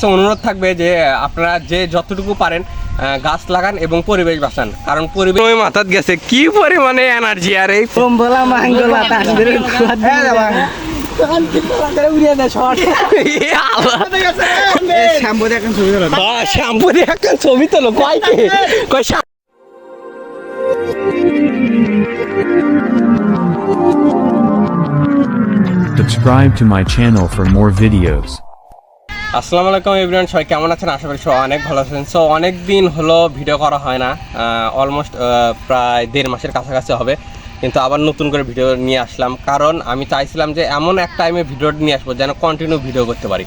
তো অনুরোধ থাকবে যে আপনারা যে যতটুকু পারেন গাছ লাগান এবং পরিবেশ বাঁচান। কারণ পরিবেশ ওই মাথাত গেছে কি পরিমাণে এনার্জি আর এই শ্যাম্পু দেখেন ছবি তোলা। শ্যাম্পু দিয়ে একটা ছবি তোলো কয় কে? কয় Subscribe to my channel for more videos. আসসালামু আলাইকুম এভরিওয়ান, সবাই কেমন আছেন? আশা করি সবাই অনেক ভালো আছেন। সো অনেক দিন হলো ভিডিও করা হয় না। অলমোস্ট প্রায় দেড় মাসের কাছাকাছি হবে। কিন্তু আবার নতুন করে ভিডিও নিয়ে আসলাম। কারণ আমি চাইছিলাম যে এমন এক টাইমে ভিডিও নিয়ে আসব, যেন কন্টিনিউ ভিডিও করতে পারি।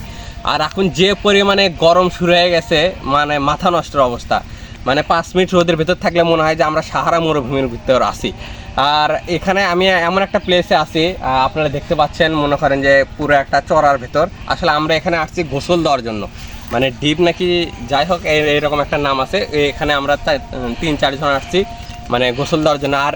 আর এখন যে পরিমাণে গরম শুরু হয়ে গেছে মানে মাথা নষ্টের অবস্থা। মানে পাঁচ মিনিট রোদের ভেতর থাকলে মনে হয় যে আমরা সাহারা মরুভূমির ভিতর আসি আর এখানে আমি এমন একটা প্লেসে আছি আপনারা দেখতে পাচ্ছেন, মনে করেন যে পুরো একটা চড়ার ভেতর। আসলে আমরা এখানে আসছি গোসল দেওয়ার জন্য। মানে ডিপ নাকি যাই হোক, এই- এইরকম একটা নাম আছে। এখানে আমরা তিন চারজন আসছি মানে গোসল দেওয়ার জন্য। আর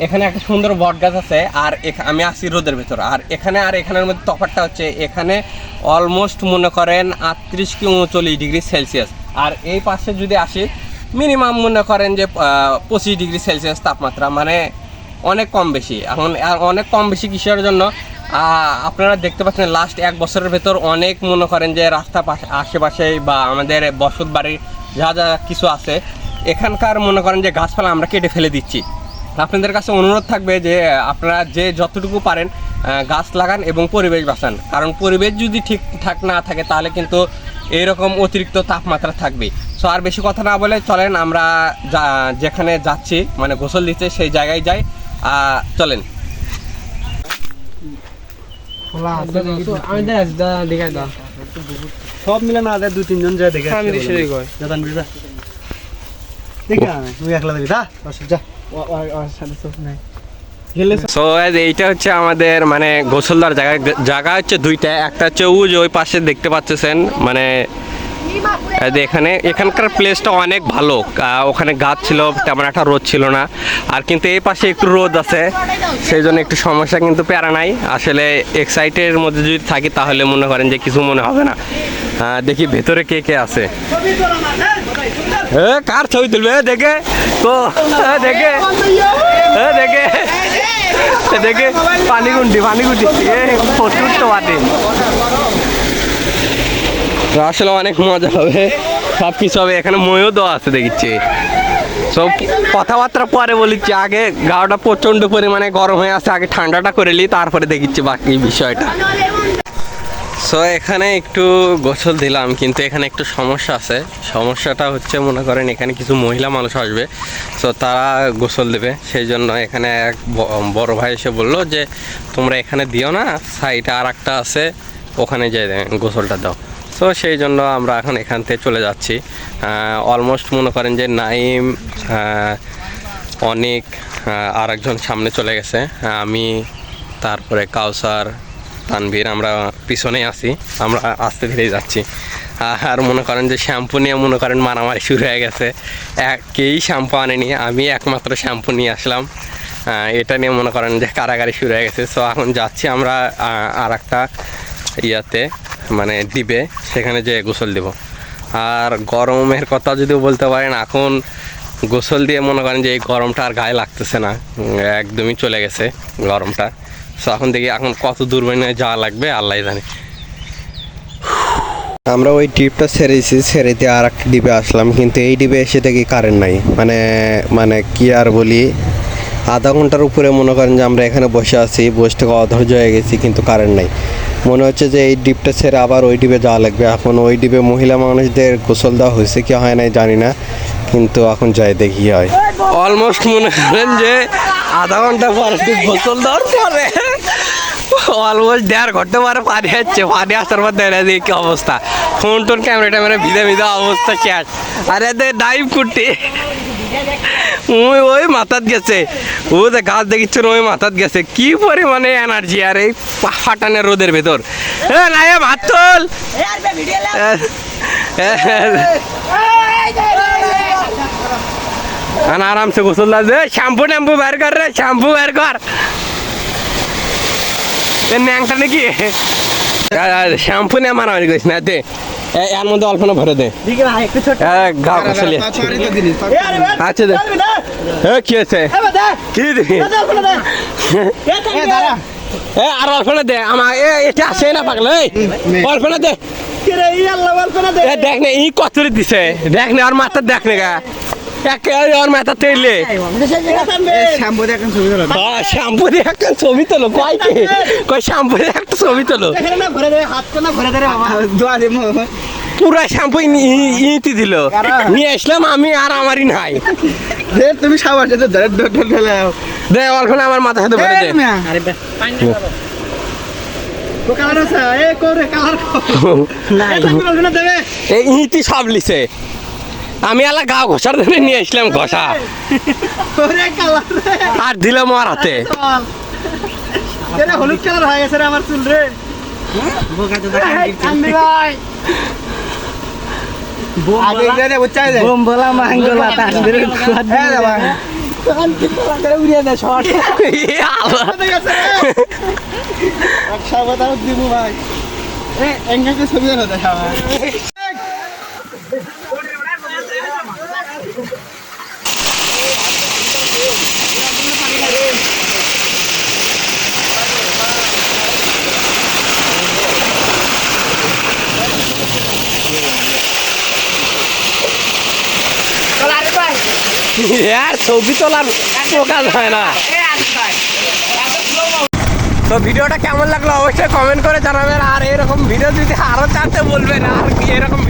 এখানে একটা সুন্দর বট গাছ আছে, আর আমি আসছি রোদের ভেতর। আর এখানে, আর এখানের মধ্যে তফাৎটা হচ্ছে, এখানে অলমোস্ট মনে করেন আটত্রিশ কি উনচল্লিশ ডিগ্রি সেলসিয়াস। আর এই পাশে যদি আসি মিনিমাম মনে করেন যে পঁচিশ ডিগ্রি সেলসিয়াস তাপমাত্রা। মানে অনেক কম বেশি। এখন অনেক কম বেশি কিসের জন্য আপনারা দেখতে পাচ্ছেন লাস্ট এক বছরের ভেতর অনেক মনে করেন যে রাস্তা পাশে আশেপাশে বা আমাদের বসত বাড়ির যা যা কিছু আছে, এখানকার মনে করেন যে গাছপালা আমরা কেটে ফেলে দিচ্ছি। আপনাদের কাছে অনুরোধ থাকবে যে আপনারা যে যতটুকু পারেন গাছ লাগান এবং পরিবেশ বাঁচান। কারণ পরিবেশ যদি ঠিকঠাক না থাকে, তাহলে কিন্তু এইরকম অতিরিক্ত তাপমাত্রা থাকবে। সো আর বেশি কথা না বলে চলেন, আমরা যা- যেখানে যাচ্ছি মানে গোসল দিচ্ছে সেই জায়গায় যাই। চলেন। আমি দেখ দেখাই দাও সব মিলে না দু তিনজন যায় দেখে আমি দেশে কই। জাতান বিড়া দেখে তুই একলা দেখি দা অসুখ যা। গেলে সো এইটা হচ্ছে আমাদের মানে গোসল দেওয়ার জায়গা। জায়গা হচ্ছে দুইটা একটা হচ্ছে উ যে ওই পাশে দেখতে পাচ্ছেন মানে এখানে, এখানকার প্লেসটা অনেক ভালো। ওখানে গাছ ছিল, তেমন একটা রোদ ছিল না। আর কিন্তু এই পাশে একটু রোদ আছে, সেই জন্য একটু সমস্যা কিন্তু প্যারা নাই। আসলে এক্সাইটের মধ্যে যদি থাকি, তাহলে মনে করেন যে কিছু মনে হবে না। দেখি ভেতরে কে কে আছে। কার ছবি তুলবে? দেখে। তো দেখে। দেখে দেখে। পানি গুন্ডি পানি গুন্ডি এ, প্রচুর তো তো আসলে অনেক মজা হবে। সব কিছু হবে। এখানে ময়ও দেওয়া আছে, দেখিচ্ছি। সব কথাবার্তা পরে বলিচ্ছি, আগে গাওটা প্রচণ্ড পরিমাণে গরম হয়ে আছে, আগে ঠান্ডাটা করে নিই, তারপরে দেখিচ্ছি বাকি বিষয়টা। সো এখানে একটু গোসল দিলাম, কিন্তু এখানে একটু সমস্যা আছে। সমস্যাটা হচ্ছে, মনে করেন এখানে কিছু মহিলা মানুষ আসবে সো তারা গোসল দেবে। সেই জন্য এখানে এক বড় ভাই এসে বলল যে, তোমরা এখানে দিও না সাইডে আর একটা আছে, ওখানে যে গোসলটা দাও। সো সেই জন্য আমরা এখন এখান থেকে চলে যাচ্ছি। অলমোস্ট মনে করেন যে নাইম অনেক আর একজন সামনে চলে গেছে। আমি, তারপরে কাউসার, তানভীর, আমরা পিছনেই আছি। আমরা আস্তে ধীরে যাচ্ছি। আর মনে করেন যে শ্যাম্পু নিয়ে মনে করেন মারামারি শুরু হয়ে গেছে। কেই শ্যাম্পু আনেনি, আমি একমাত্র শ্যাম্পু নিয়ে আসলাম। এটা নিয়ে মনে করেন যে কারাগারি শুরু হয়ে গেছে। সো এখন যাচ্ছি আমরা আর একটা ইয়াতে। মানে দিবে, সেখানে যে গোসল দেব। আর গরমের কথা যদি বলতে পারেন, এখন গোসল দিয়ে মনে করেন যে এই গরমটা আর গায়ে লাগতেছে না। একদমই চলে গেছে গরমটা। সো এখন দেখি এখন কত দূর মানে যাওয়া লাগবে, আল্লাহ জানে। আমরা ওই ডিপটা ছেড়েছি ছেড়ে দিয়ে আর একটা ডিপে আসলাম, কিন্তু এই ডিপে এসে দেখি কারেন্ট নাই। মানে মানে কি আর বলি আধা ঘণ্টার উপরে মনে করেন যে আমরা এখানে বসে আছি, বসে থেকে অধৈর্য হয়ে গেছি, কিন্তু কারেন্ট নাই। মনে হচ্ছে যে এই ডিপটা ছেড়ে আবার ওই ডিপে যাওয়া লাগবে। এখন ওই ডিপে মহিলা মানুষদের গোসল দেওয়া হয়েছে কি হয় নাই জানি না, কিন্তু এখন যাই দেখি হয়। অলমোস্ট মনে করেন যে আধা ঘণ্টা পরে গোসল দেওয়ার পরে অলমোস্ট দেড় ঘণ্টা পরে পানি আসছে। পানি আসার পর দেখা যায় কি অবস্থা। ফোন টোন ক্যামেরা ট্যামেরা ভিজে ভিজে অবস্থা শেষ আরে। দে ডাইভ কুটি ওই ওই মাথাত গেছে। ও যে গাছ দেখিচ্ছে ওই মাথাত গেছে। কি পরিমাণে এনার্জি আর এই ফাটানের রোদের ভেতর। এ না ভাত তোল। আরামসে গোসল দাও শ্যাম্পু ট্যাম্পু বের কর রে শ্যাম্পু বের কর। ন্যাংটা নাকি? শ্যাম্পু নিয়ে মারামারি করিস না এ- এর মধ্যে অল্প না ভরে দে। আচ্ছা দে। কি আছে কি এ, আর অল্প না দে আমার এটা আসে না পাগলে অল্প না দে। দেখ না, ই কতরে দিছে। দেখ না আর মাথা দেখ না গা। আর মাথা তেলে শ্যাম্পু দিয়ে একটা ছবি তোলো, কয় কে? কয়, শ্যাম্পু দিয়ে একটা ছবি তোলো। পুরা শ্যাম্পু ইতি দিল। নিয়ে আসলাম আমি আর আমারই নাই। দে তুমি ধরে ধরে ধরে দে অল্প আমার মাথা হাতে ভরে দে। ইতি সব লিছে। আমি আলা গা ঘষার ধরে নিয়ে আসলাম ঘষা। আর দিলাম আমার হাতে। হলুদ কালার হয়ে গেছে আমার চুল রে কান্দি ভাই আগে গেলে বুঝাই দে বোম বলা মাঙ্গলা কুয়াদ দে বাবা কান্দি তোলা করে উড়িয়ে দে শর্ট বতাও দিব ভাই এঙ্গাকে ছবি দেখা আর ছবি তোলার প্রকাশ হয় না। তো ভিডিওটা কেমন লাগল অবশ্যই কমেন্ট করে জানাবেন। আর এরকম ভিডিও যদি আরও চাইতে বলবেন, আর কি এরকম